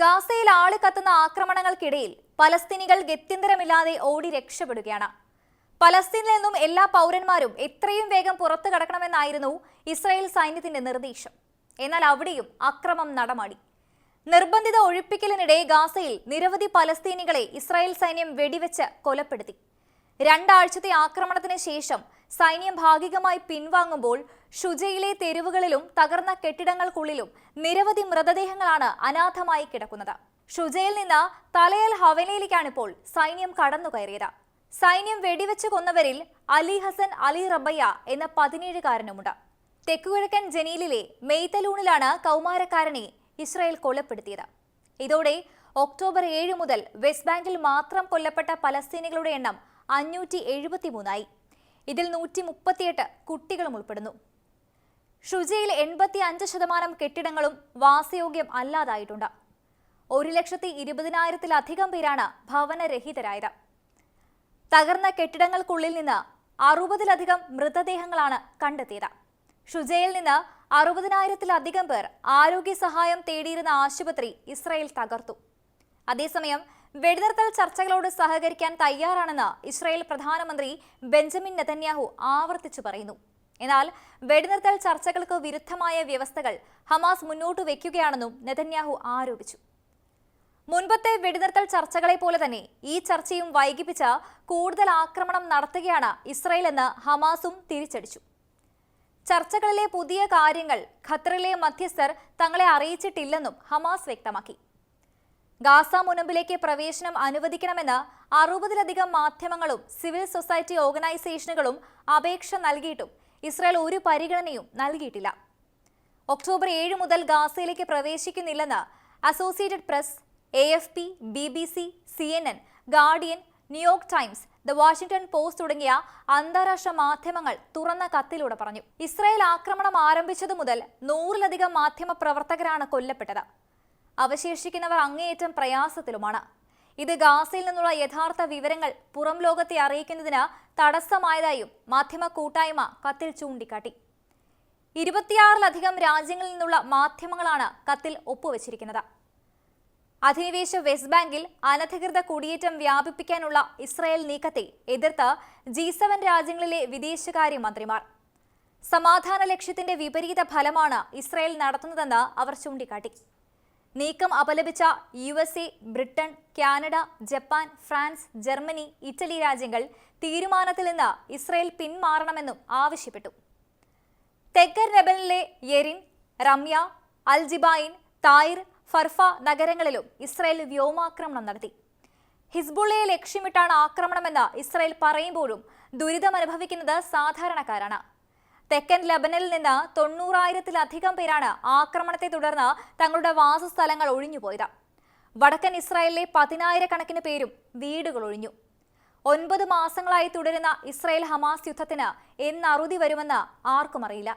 ഗാസയിൽ ആൾ കത്തുന്ന ആക്രമണങ്ങൾക്കിടയിൽ പലസ്തീനികൾ ഗത്യന്തരമില്ലാതെ ഓടി രക്ഷപ്പെടുകയാണ്. പലസ്തീനിൽ നിന്നും എല്ലാ പൗരന്മാരും എത്രയും വേഗം പുറത്തു കടക്കണമെന്നായിരുന്നു ഇസ്രായേൽ സൈന്യത്തിന്റെ നിർദ്ദേശം. എന്നാൽ അവിടെയും അക്രമം നടമാടി. നിർബന്ധിത ഒഴിപ്പിക്കലിനിടെ ഗാസയിൽ നിരവധി പലസ്തീനികളെ ഇസ്രായേൽ സൈന്യം വെടിവെച്ച് കൊലപ്പെടുത്തി. രണ്ടാഴ്ചത്തെ ആക്രമണത്തിന് ശേഷം സൈന്യം ഭാഗികമായി പിൻവാങ്ങുമ്പോൾ ഷുജയിലെ തെരുവുകളിലും തകർന്ന കെട്ടിടങ്ങൾക്കുള്ളിലും നിരവധി മൃതദേഹങ്ങളാണ് അനാഥമായി കിടക്കുന്നത്. ഷുജയിൽ നിന്ന് തലയൽ ഹവനയിലേക്കാണിപ്പോൾ സൈന്യം കടന്നുകയറിയത്. സൈന്യം വെടിവെച്ച് കൊന്നവരിൽ അലി ഹസൻ അലി റബയ്യ എന്ന പതിനേഴുകാരനുമുണ്ട്. തെക്കുകിഴക്കൻ ജനീലിലെ മെയ്തലൂണിലാണ് കൗമാരക്കാരനെ ഇസ്രായേൽ കൊലപ്പെടുത്തിയത്. ഇതോടെ ഒക്ടോബർ ഏഴ് മുതൽ വെസ്റ്റ് ബാങ്കിൽ മാത്രം കൊല്ലപ്പെട്ട പലസ്തീനികളുടെ എണ്ണം അഞ്ഞൂറ്റി എഴുപത്തിമൂന്നായി. ഇതിൽ നൂറ്റി മുപ്പത്തിയെട്ട് കുട്ടികളും ഉൾപ്പെടുന്നു. ഷുജയിൽ എൺപത്തി അഞ്ച് ശതമാനം കെട്ടിടങ്ങളും വാസയോഗ്യം അല്ലാതായിട്ടുണ്ട്. ഒരു ലക്ഷത്തി ഇരുപതിനായിരത്തിലധികം പേരാണ് ഭവനരഹിതരായത്. തകർന്ന കെട്ടിടങ്ങൾക്കുള്ളിൽ നിന്ന് അറുപതിലധികം മൃതദേഹങ്ങളാണ് കണ്ടെത്തിയത്. ഷുജയിൽ നിന്ന് അറുപതിനായിരത്തിലധികം പേർ ആരോഗ്യ സഹായം തേടിയിരുന്ന ആശുപത്രി ഇസ്രയേൽ തകർത്തു. അതേസമയം വെടിനിർത്തൽ ചർച്ചകളോട് സഹകരിക്കാൻ തയ്യാറാണെന്ന് ഇസ്രായേൽ പ്രധാനമന്ത്രി ബെഞ്ചമിൻ നെതന്യാഹു ആവർത്തിച്ചു പറയുന്നു. എന്നാൽ വെടിനിർത്തൽ ചർച്ചകൾക്ക് വിരുദ്ധമായ വ്യവസ്ഥകൾ ഹമാസ് മുന്നോട്ട് വയ്ക്കുകയാണെന്നും നെതന്യാഹു ആരോപിച്ചു. മുൻപത്തെ വെടിനിർത്തൽ ചർച്ചകളെ പോലെ തന്നെ ഈ ചർച്ചയും വൈകിപ്പിച്ച കൂടുതൽ ആക്രമണം നടത്തുകയാണ് ഇസ്രായേൽ എന്ന് ഹമാസും തിരിച്ചടിച്ചു. ചർച്ചകളിലെ പുതിയ കാര്യങ്ങൾ ഖത്തറിലെ മധ്യസ്ഥർ തങ്ങളെ അറിയിച്ചിട്ടില്ലെന്നും ഹമാസ് വ്യക്തമാക്കി. ഗാസ മുനമ്പിലേക്ക് പ്രവേശനം അനുവദിക്കണമെന്ന് അറുപതിലധികം മാധ്യമങ്ങളും സിവിൽ സൊസൈറ്റി ഓർഗനൈസേഷനുകളും അപേക്ഷ നൽകിയിട്ടും ഇസ്രായേൽ ഒരു പരിഗണനയും നൽകിയിട്ടില്ല. ഒക്ടോബർ ഏഴ് മുതൽ ഗാസയിലേക്ക് പ്രവേശിക്കുന്നില്ലെന്ന് Associated Press A F P B B C C N N Guardian New York Times the Washington Post തുടങ്ങിയ അന്താരാഷ്ട്ര മാധ്യമങ്ങൾ തുറന്ന കത്തിലൂടെ പറഞ്ഞു. ഇസ്രായേൽ ആക്രമണം ആരംഭിച്ചതു മുതൽ നൂറിലധികം മാധ്യമ പ്രവർത്തകരാണ് കൊല്ലപ്പെട്ടത്. അവശേഷിക്കുന്നവർ അങ്ങേയറ്റം പ്രയാസത്തിലുമാണ്. ഇത് ഗാസയിൽ നിന്നുള്ള യഥാർത്ഥ വിവരങ്ങൾ പുറം ലോകത്തെ അറിയിക്കുന്നതിന് തടസ്സമായതായും മാധ്യമ കൂട്ടായ്മ കത്തിൽ ചൂണ്ടിക്കാട്ടി. ഇരുപത്തിയാറിലധികം രാജ്യങ്ങളിൽ നിന്നുള്ള മാധ്യമങ്ങളാണ് കത്തിൽ ഒപ്പുവച്ചിരിക്കുന്നത്. അധിനിവേശ വെസ്റ്റ് ബാങ്കിൽ അനധികൃത കുടിയേറ്റം വ്യാപിപ്പിക്കാനുള്ള ഇസ്രായേൽ നീക്കത്തെ എതിർത്ത് ജി സെവൻ രാജ്യങ്ങളിലെ വിദേശകാര്യ മന്ത്രിമാർ. സമാധാന ലക്ഷ്യത്തിന്റെ വിപരീത ഫലമാണ് ഇസ്രായേൽ നടത്തുന്നതെന്ന് അവർ ചൂണ്ടിക്കാട്ടി. നീക്കം അപലപിച്ച U S A Britain Canada Japan France Germany Italy രാജ്യങ്ങൾ തീരുമാനത്തിൽ നിന്ന് ഇസ്രയേൽ പിന്മാറണമെന്നും ആവശ്യപ്പെട്ടു. തെക്കൻ ലെബനിലെ യെരിൻ റമ്യ അൽജിബായിൻ തായിർ ഫർഫ നഗരങ്ങളിലും ഇസ്രായേൽ വ്യോമാക്രമണം നടത്തി. ഹിസ്ബുള്ളയെ ലക്ഷ്യമിട്ടാണ് ആക്രമണമെന്ന് ഇസ്രായേൽ പറയുമ്പോഴും ദുരിതമനുഭവിക്കുന്നത് സാധാരണക്കാരാണ്. തെക്കൻ ലബനനിൽ നിന്ന് തൊണ്ണൂറായിരത്തിലധികം പേരാണ് ആക്രമണത്തെ തുടർന്ന് തങ്ങളുടെ വാസസ്ഥലങ്ങൾ ഒഴിഞ്ഞുപോയത്. വടക്കൻ ഇസ്രായേലിലെ പതിനായിരക്കണക്കിന് പേരും വീടുകൾ ഒഴിഞ്ഞു. ഒൻപത് മാസങ്ങളായി തുടരുന്ന ഇസ്രായേൽ ഹമാസ് യുദ്ധത്തിന് എന്നറുതി വരുമെന്ന് ആർക്കും അറിയില്ല.